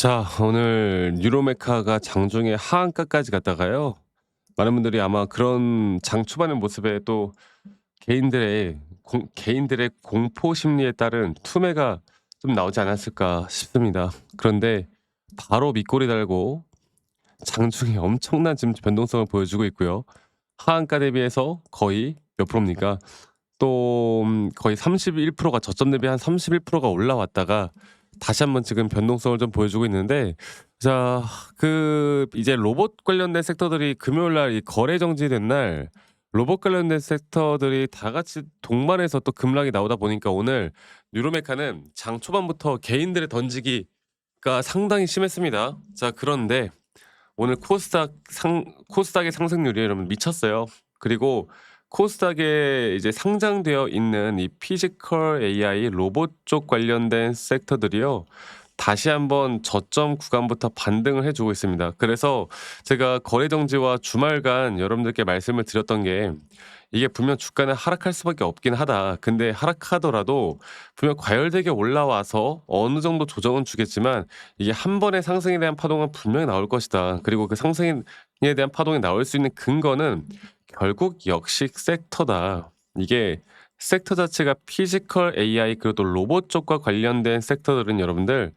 자, 오늘 뉴로메카가 장중에 하한가까지 갔다가요. 많은 분들이 아마 그런 장 초반의 모습에 또 개인들의 공, 개인들의 공포 심리에 따른 투매가 좀 나오지 않았을까 싶습니다. 그런데 바로 밑꼬리 달고 장중에 엄청난 지금 변동성을 보여주고 있고요. 하한가 대비해서 거의 몇 프로입니까? 또 음, 거의 31%가 저점 대비 한 31%가 올라왔다가 다시 한번 지금 변동성을 좀 보여주고 있는데 자, 그 이제 로봇 관련된 섹터들이 금요일 날 이 거래 정지된 날 로봇 관련된 섹터들이 다 같이 동반해서 또 급락이 나오다 보니까 오늘 뉴로메카는 장 초반부터 개인들의 던지기가 상당히 심했습니다. 자, 그런데 오늘 코스닥 상 코스닥의 상승률이 여러분 미쳤어요. 그리고 코스닥에 이제 상장되어 있는 이 피지컬 AI 로봇 쪽 관련된 섹터들이요. 다시 한번 저점 구간부터 반등을 해주고 있습니다. 그래서 제가 거래 정지와 주말간 여러분들께 말씀을 드렸던 게 이게 분명 주가는 하락할 수밖에 없긴 하다. 근데 하락하더라도 분명 과열되게 올라와서 어느 정도 조정은 주겠지만 이게 한 번의 상승에 대한 파동은 분명히 나올 것이다. 그리고 그 상승에 대한 파동이 나올 수 있는 근거는 결국 역시 섹터다. 이게 섹터 자체가 피지컬 AI 그리고 또 로봇 쪽과 관련된 섹터들은 여러분들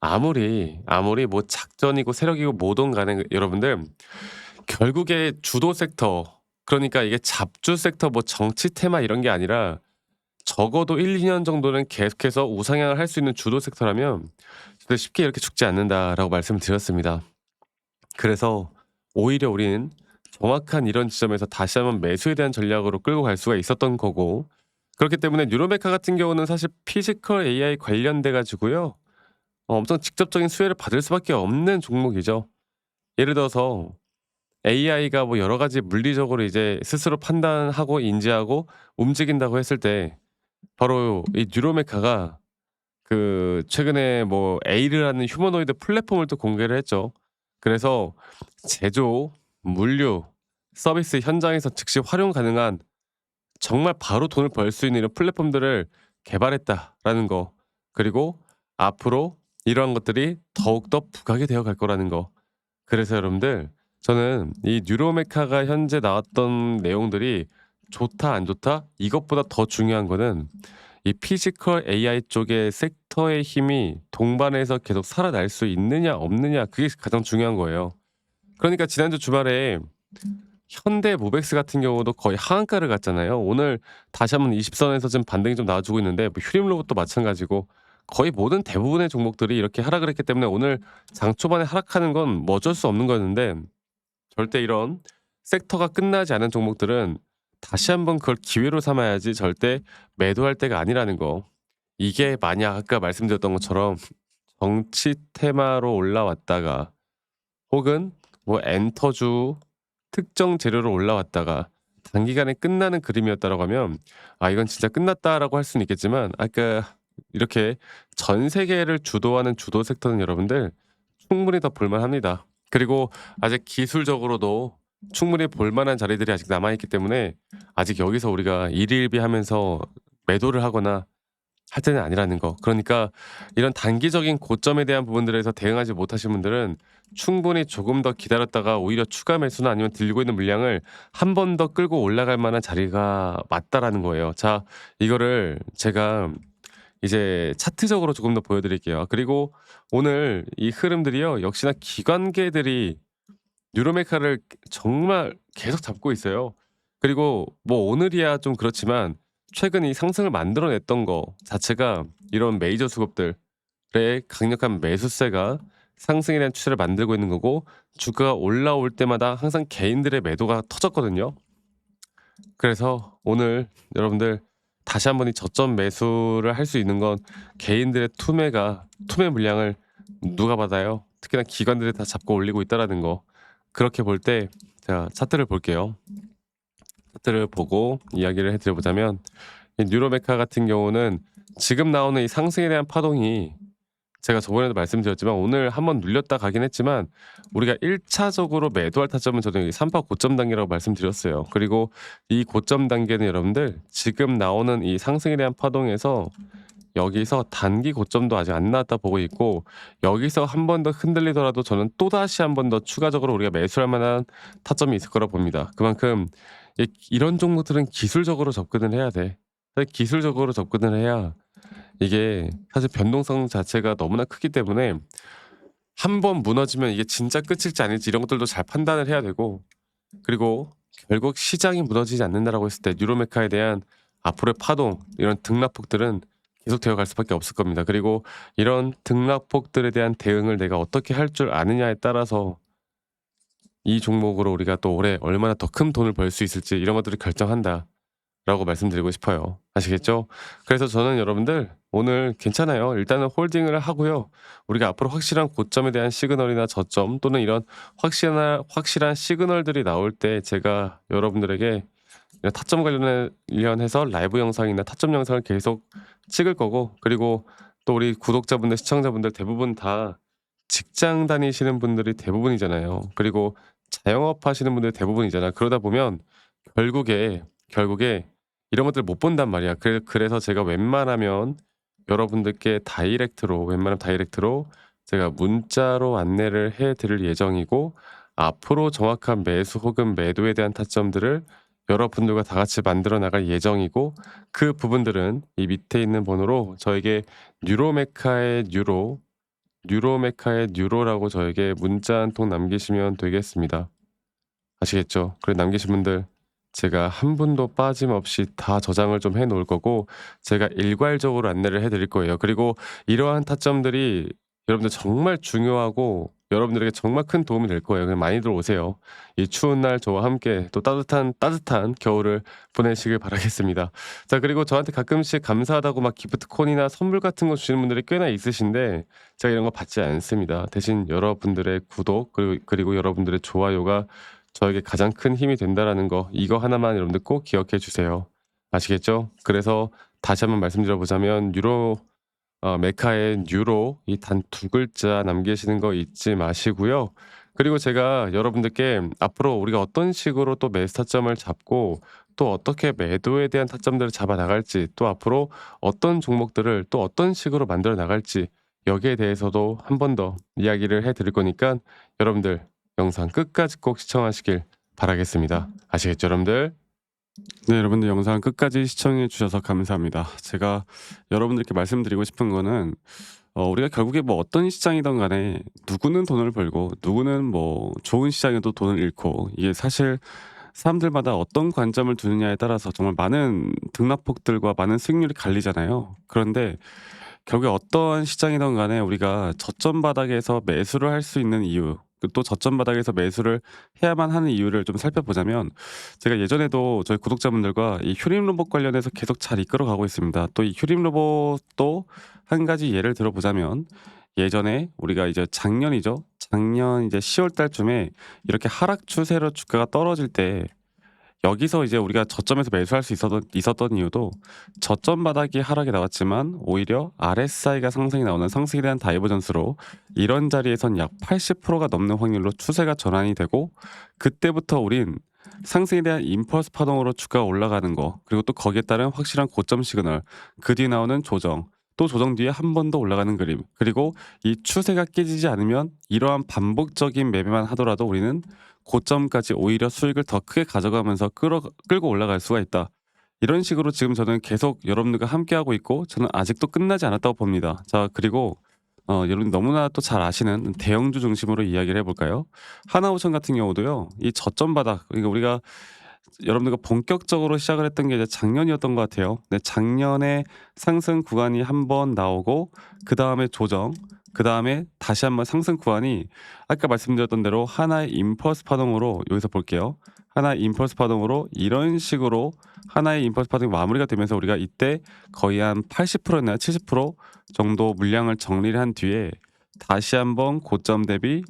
아무리 아무리 뭐 작전이고 세력이고 뭐든 간에 여러분들 결국에 주도 섹터 그러니까 이게 잡주 섹터 뭐 정치 테마 이런 게 아니라 적어도 1, 2년 정도는 계속해서 우상향을 할 수 있는 주도 섹터라면 쉽게 이렇게 죽지 않는다라고 말씀을 드렸습니다. 그래서 오히려 우리는 정확한 이런 지점에서 다시 한번 매수에 대한 전략으로 끌고 갈 수가 있었던 거고 그렇기 때문에 뉴로메카 같은 경우는 사실 피지컬 AI 관련돼 가지고요. 어, 엄청 직접적인 수혜를 받을 수밖에 없는 종목이죠. 예를 들어서 AI가 뭐 여러 가지 물리적으로 이제 스스로 판단하고 인지하고 움직인다고 했을 때 바로 이 뉴로메카가 그 최근에 뭐 에이르라는 휴머노이드 플랫폼을 또 공개를 했죠. 그래서 제조, 물류, 서비스 현장에서 즉시 활용 가능한 정말 바로 돈을 벌 수 있는 이런 플랫폼들을 개발했다라는 거. 그리고 앞으로 이러한 것들이 더욱더 부각이 되어 갈 거라는 거. 그래서 여러분들 저는 이 뉴로메카가 현재 나왔던 내용들이 좋다 안 좋다 이것보다 더 중요한 거는 이 피지컬 AI 쪽의 섹터의 힘이 동반해서 계속 살아날 수 있느냐 없느냐 그게 가장 중요한 거예요. 그러니까 지난주 주말에 현대 모백스 같은 경우도 거의 하한가를 갔잖아요. 오늘 다시 한번 20선에서 지금 반등이 좀 나와주고 있는데 뭐 휴림 로봇도 마찬가지고 거의 모든 대부분의 종목들이 이렇게 하락을 했기 때문에 오늘 장 초반에 하락하는 건 뭐 어쩔 수 없는 거였는데 절대 이런 섹터가 끝나지 않은 종목들은 다시 한번 그걸 기회로 삼아야지 절대 매도할 때가 아니라는 거. 이게 만약 아까 말씀드렸던 것처럼 정치 테마로 올라왔다가 혹은 뭐 엔터주 특정 재료로 올라왔다가 단기간에 끝나는 그림이었다라고 하면 아 이건 진짜 끝났다라고 할 수는 있겠지만 아까 이렇게 전 세계를 주도하는 주도 섹터는 여러분들 충분히 더 볼만합니다. 그리고 아직 기술적으로도 충분히 볼만한 자리들이 아직 남아있기 때문에 아직 여기서 우리가 일일비 하면서 매도를 하거나 할 때는 아니라는 거. 그러니까 이런 단기적인 고점에 대한 부분들에서 대응하지 못하신 분들은 충분히 조금 더 기다렸다가 오히려 추가 매수나 아니면 들고 있는 물량을 한 번 더 끌고 올라갈 만한 자리가 맞다라는 거예요. 자, 이거를 제가 이제 차트적으로 조금 더 보여드릴게요. 그리고 오늘 이 흐름들이요, 역시나 기관계들이 뉴로메카를 정말 계속 잡고 있어요. 그리고 뭐 오늘이야 좀 그렇지만 최근 이 상승을 만들어냈던 거 자체가 이런 메이저 수급들의 강력한 매수세가 상승에 대한 추세를 만들고 있는 거고 주가가 올라올 때마다 항상 개인들의 매도가 터졌거든요. 그래서 오늘 여러분들 다시 한번 이 저점 매수를 할 수 있는 건 개인들의 투매가 투매 물량을 누가 받아요? 특히나 기관들이 다 잡고 올리고 있다라는 거. 그렇게 볼 때 제가 차트를 볼게요. 차트를 보고 이야기를 해드려보자면 이 뉴로메카 같은 경우는 지금 나오는 이 상승에 대한 파동이 제가 저번에도 말씀드렸지만 오늘 한번 눌렸다 가긴 했지만 우리가 1차적으로 매도할 타점은 저는 3파 고점 단계라고 말씀드렸어요. 그리고 이 고점 단계는 여러분들 지금 나오는 이 상승에 대한 파동에서 여기서 단기 고점도 아직 안 나왔다 보고 있고 여기서 한 번 더 흔들리더라도 저는 또다시 한 번 더 추가적으로 우리가 매수할 만한 타점이 있을 거라 봅니다. 그만큼 이 이런 종목들은 기술적으로 접근을 해야 돼. 기술적으로 접근을 해야 이게 사실 변동성 자체가 너무나 크기 때문에 한 번 무너지면 이게 진짜 끝일지 아닐지 이런 것들도 잘 판단을 해야 되고 그리고 결국 시장이 무너지지 않는다라고 했을 때 뉴로메카에 대한 앞으로의 파동 이런 등락폭들은 계속되어 갈 수밖에 없을 겁니다. 그리고 이런 등락폭들에 대한 대응을 내가 어떻게 할 줄 아느냐에 따라서 이 종목으로 우리가 또 올해 얼마나 더 큰 돈을 벌 수 있을지 이런 것들을 결정한다. 라고 말씀드리고 싶어요. 아시겠죠? 그래서 저는 여러분들 오늘 괜찮아요. 일단은 홀딩을 하고요. 우리가 앞으로 확실한 고점에 대한 시그널이나 저점 또는 이런 확실한 확실한 시그널들이 나올 때 제가 여러분들에게 타점 관련해서 라이브 영상이나 타점 영상을 계속 찍을 거고 그리고 또 우리 구독자분들 시청자분들 대부분 다 직장 다니시는 분들이 대부분이잖아요. 그리고 자영업 하시는 분들 대부분이잖아. 그러다 보면 결국에 결국에 이런 것들 못 본단 말이야. 그래, 그래서 제가 웬만하면 여러분들께 다이렉트로 웬만하면 다이렉트로 제가 문자로 안내를 해 드릴 예정이고 앞으로 정확한 매수 혹은 매도에 대한 타점들을 여러분들과 다 같이 만들어 나갈 예정이고 그 부분들은 이 밑에 있는 번호로 저에게 뉴로메카의 뉴로 뉴로메카의 뉴로라고 저에게 문자 한 통 남기시면 되겠습니다. 아시겠죠? 그래 남기신 분들 제가 한 분도 빠짐없이 다 저장을 좀 해 놓을 거고 제가 일괄적으로 안내를 해 드릴 거예요. 그리고 이러한 타점들이 여러분들 정말 중요하고 여러분들에게 정말 큰 도움이 될 거예요. 많이들 오세요. 이 추운 날 저와 함께 또 따뜻한 따뜻한 겨울을 보내시길 바라겠습니다. 자 그리고 저한테 가끔씩 감사하다고 막 기프트콘이나 선물 같은 거 주시는 분들이 꽤나 있으신데 제가 이런 거 받지 않습니다. 대신 여러분들의 구독 그리고, 그리고 여러분들의 좋아요가 저에게 가장 큰 힘이 된다라는 거 이거 하나만 여러분들 꼭 기억해 주세요. 아시겠죠? 그래서 다시 한번 말씀드려 보자면 유로 어, 메카의 유로 이 단 두 글자 남기시는 거 잊지 마시고요. 그리고 제가 여러분들께 앞으로 우리가 어떤 식으로 또 매수 타점을 잡고 또 어떻게 매도에 대한 타점들을 잡아 나갈지 또 앞으로 어떤 종목들을 또 어떤 식으로 만들어 나갈지 여기에 대해서도 한 번 더 이야기를 해 드릴 거니까 여러분들 영상 끝까지 꼭 시청하시길 바라겠습니다. 아시겠죠, 여러분들? 네, 여러분들 영상 끝까지 시청해 주셔서 감사합니다. 제가 여러분들께 말씀드리고 싶은 거는 어, 우리가 결국에 뭐 어떤 시장이든 간에 누구는 돈을 벌고 누구는 뭐 좋은 시장에도 돈을 잃고 이게 사실 사람들마다 어떤 관점을 두느냐에 따라서 정말 많은 등락폭들과 많은 수익률이 갈리잖아요. 그런데 결국에 어떠한 시장이든 간에 우리가 저점 바닥에서 매수를 할 수 있는 이유 그 또 저점 바닥에서 매수를 해야만 하는 이유를 좀 살펴보자면 제가 예전에도 저희 구독자분들과 이 휴림 로봇 관련해서 계속 잘 이끌어 가고 있습니다. 또 이 휴림 로봇도 한 가지 예를 들어보자면 예전에 우리가 이제 작년이죠. 작년 이제 10월 달쯤에 이렇게 하락 추세로 주가가 떨어질 때 여기서 이제 우리가 저점에서 매수할 수 있었던, 있었던 이유도 저점 바닥이 하락이 나왔지만 오히려 RSI가 상승이 나오는 상승에 대한 다이버전스로 이런 자리에선 약 80%가 넘는 확률로 추세가 전환이 되고 그때부터 우린 상승에 대한 임펄스 파동으로 주가가 올라가는 거 그리고 또 거기에 따른 확실한 고점 시그널 그 뒤에 나오는 조정 또 조정 뒤에 한 번 더 올라가는 그림 그리고 이 추세가 깨지지 않으면 이러한 반복적인 매매만 하더라도 우리는 고점까지 오히려 수익을 더 크게 가져가면서 끌어, 끌고 올라갈 수가 있다. 이런 식으로 지금 저는 계속 여러분들과 함께 하고 있고 저는 아직도 끝나지 않았다고 봅니다. 자 그리고 어, 여러분 너무나 또 잘 아시는 대형주 중심으로 이야기를 해볼까요? 하나오션 같은 경우도요. 이 저점 바닥 그러니까 우리가 여러분들과 본격적으로 시작을 했던 게 이제 작년이었던 것 같아요. 네, 작년에 상승 구간이 한 번 나오고 그 다음에 조정, 그 다음에 다시 한번 상승 구간이 아까 말씀드렸던 대로 하나의 임펄스 파동으로 여기서 볼게요. 하나의 임펄스 파동으로 이런 식으로 하나의 임펄스 파동이 마무리가 되면서 우리가 이때 거의 한 80%나 70% 정도 물량을 정리를 한 뒤에 다시 한번 고점 대비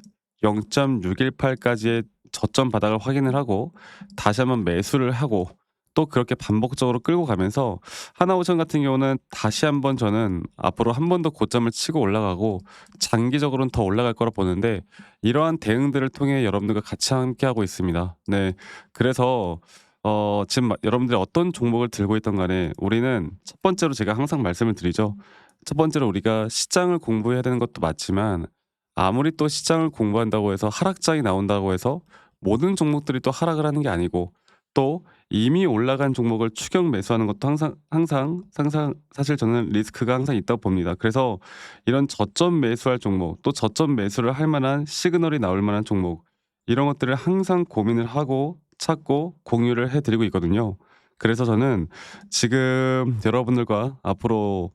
0.618까지의 저점 바닥을 확인을 하고 다시 한번 매수를 하고 또 그렇게 반복적으로 끌고 가면서 하나오션 같은 경우는 다시 한번 저는 앞으로 한 번 더 고점을 치고 올라가고 장기적으로는 더 올라갈 거라 보는데 이러한 대응들을 통해 여러분들과 같이 함께 하고 있습니다. 네. 그래서 어 지금 마- 여러분들이 어떤 종목을 들고 있던 간에 우리는 첫 번째로 제가 항상 말씀을 드리죠. 첫 번째로 우리가 시장을 공부해야 되는 것도 맞지만 아무리 또 시장을 공부한다고 해서 하락장이 나온다고 해서 모든 종목들이 또 하락을 하는 게 아니고 또 이미 올라간 종목을 추격 매수하는 것도 항상 항상 항상 사실 저는 리스크가 항상 있다고 봅니다. 그래서 이런 저점 매수할 종목 또 저점 매수를 할 만한 시그널이 나올 만한 종목 이런 것들을 항상 고민을 하고 찾고 공유를 해 드리고 있거든요. 그래서 저는 지금 여러분들과 앞으로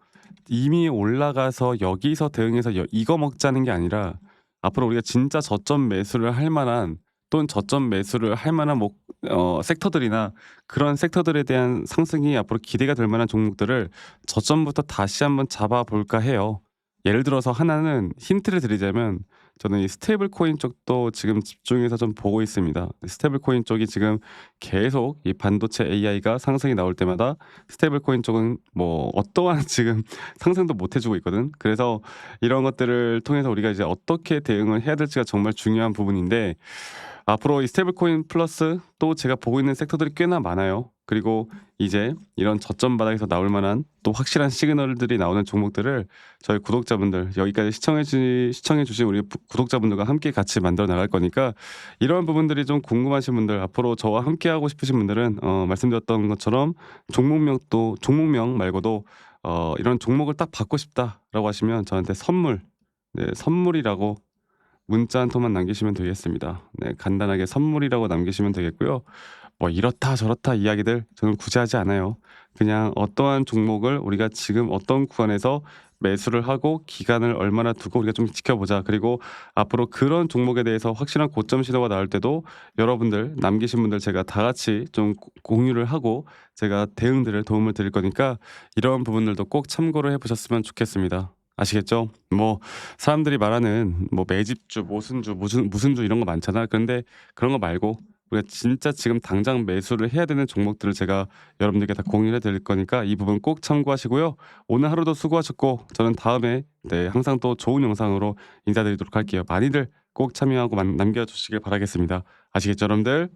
이미 올라가서 여기서 대응해서 여- 이거 먹자는 게 아니라 앞으로 우리가 진짜 저점 매수를 할 만한 또는 저점 매수를 할 만한 뭐, 어, 섹터들이나 그런 섹터들에 대한 상승이 앞으로 기대가 될 만한 종목들을 저점부터 다시 한번 잡아볼까 해요. 예를 들어서 하나는 힌트를 드리자면 저는 이 스테이블 코인 쪽도 지금 집중해서 좀 보고 있습니다. 스테이블 코인 쪽이 지금 계속 이 반도체 AI가 상승이 나올 때마다 스테이블 코인 쪽은 뭐 어떠한 지금 상승도 못 해주고 있거든. 그래서 이런 것들을 통해서 우리가 이제 어떻게 대응을 해야 될지가 정말 중요한 부분인데 앞으로 이 스테이블 코인 플러스 또 제가 보고 있는 섹터들이 꽤나 많아요. 그리고 이제 이런 저점 바닥에서 나올 만한 또 확실한 시그널들이 나오는 종목들을 저희 구독자분들 여기까지 시청해 주 시청해 주신 우리 부- 구독자분들과 함께 같이 만들어 나갈 거니까 이러한 부분들이 좀 궁금하신 분들 앞으로 저와 함께 하고 싶으신 분들은 어, 말씀드렸던 것처럼 종목명 또 종목명 말고도 어, 이런 종목을 딱 받고 싶다라고 하시면 저한테 선물 네, 선물이라고 문자 한 통만 남기시면 되겠습니다. 네, 간단하게 선물이라고 남기시면 되겠고요. 뭐 이렇다 저렇다 이야기들 저는 굳이 하지 않아요. 그냥 어떠한 종목을 우리가 지금 어떤 구간에서 매수를 하고 기간을 얼마나 두고 우리가 좀 지켜보자. 그리고 앞으로 그런 종목에 대해서 확실한 고점 시도가 나올 때도 여러분들 남기신 분들 제가 다 같이 좀 고- 공유를 하고 제가 대응들을 도움을 드릴 거니까 이런 부분들도 꼭 참고를 해보셨으면 좋겠습니다. 아시겠죠? 뭐 사람들이 말하는 뭐 매집주, 모순주, 무슨 무슨 주 이런 거 많잖아. 그런데 그런 거 말고 우리가 진짜 지금 당장 매수를 해야 되는 종목들을 제가 여러분들께 다 공유해 드릴 거니까 이 부분 꼭 참고하시고요. 오늘 하루도 수고하셨고 저는 다음에 네, 항상 또 좋은 영상으로 인사드리도록 할게요. 많이들 꼭 참여하고 만- 남겨주시길 바라겠습니다. 아시겠죠, 여러분들?